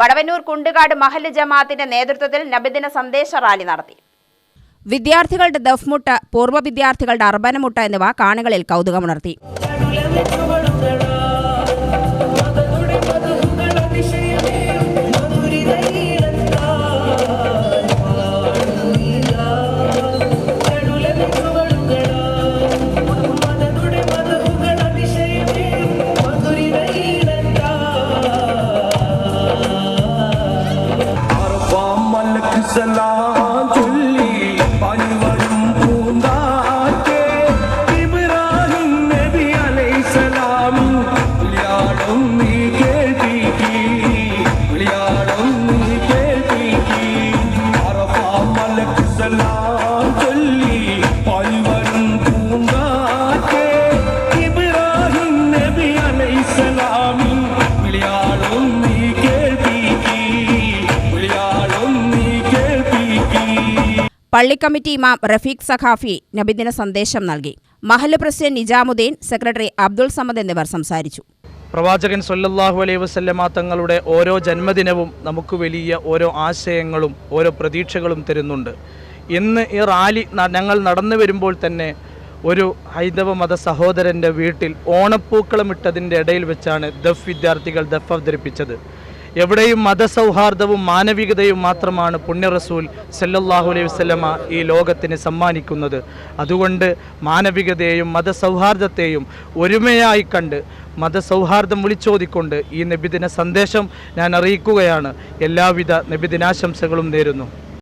വടവന്നൂർ കുണ്ടുകാട് മഹല്ല് ജമാഅത്തിന്റെ നേതൃത്വത്തിൽ നബിദിന സന്ദേശ റാലി നടത്തി. വിദ്യാർത്ഥികളുടെ ദഫ്മുട്ട പൂർവ വിദ്യാർത്ഥികളുടെ അർബനമുട്ട എന്നിവ കാണികളിൽ കൗതുകമുണർത്തി. सलाम പള്ളി കമ്മിറ്റി ഇമാം റഫീഖ് സഖാഫി നബിദിന സന്ദേശം നൽകി. മഹല്ല് പ്രസിഡന്റ് നിജാമുദ്ദീൻ സെക്രട്ടറി അബ്ദുൾ സമദ് എന്നിവർ സംസാരിച്ചു. പ്രവാചകൻ സൊല്ലാഹു അലൈഹി വസല്ലമ തങ്ങളുടെ ഓരോ ജന്മദിനവും നമുക്ക് വലിയ ഓരോ ആശയങ്ങളും ഓരോ പ്രതീക്ഷകളും തരുന്നുണ്ട്. ഇന്ന് ഈ റാലി ഞങ്ങൾ നടന്നു വരുമ്പോൾ തന്നെ ഒരു ഹൈന്ദവ മത സഹോദരന്റെ വീട്ടിൽ ഓണപ്പൂക്കളം ഇട്ടതിന്റെ ഇടയിൽ വെച്ചാണ് ദഫ് വിദ്യാർത്ഥികൾ ദഫ് അവതരിപ്പിച്ചത്. എവിടെയും മതസൗഹാർദ്ദവും മാനവികതയും മാത്രമാണ് പുണ്യറസൂൽ സല്ലല്ലാഹു അലൈഹി വസല്ലമ ഈ ലോകത്തിന് സമ്മാനിക്കുന്നത്. അതുകൊണ്ട് മാനവികതയെയും മതസൗഹാർദ്ദത്തെയും ഒരുമയായി കണ്ട് മതസൗഹാർദ്ദം വിളിച്ചോതിക്കൊണ്ട് ഈ നബിദിന സന്ദേശം ഞാൻ അറിയിക്കുകയാണ്. എല്ലാവിധ നബിദിനാശംസകളും നേരുന്നു.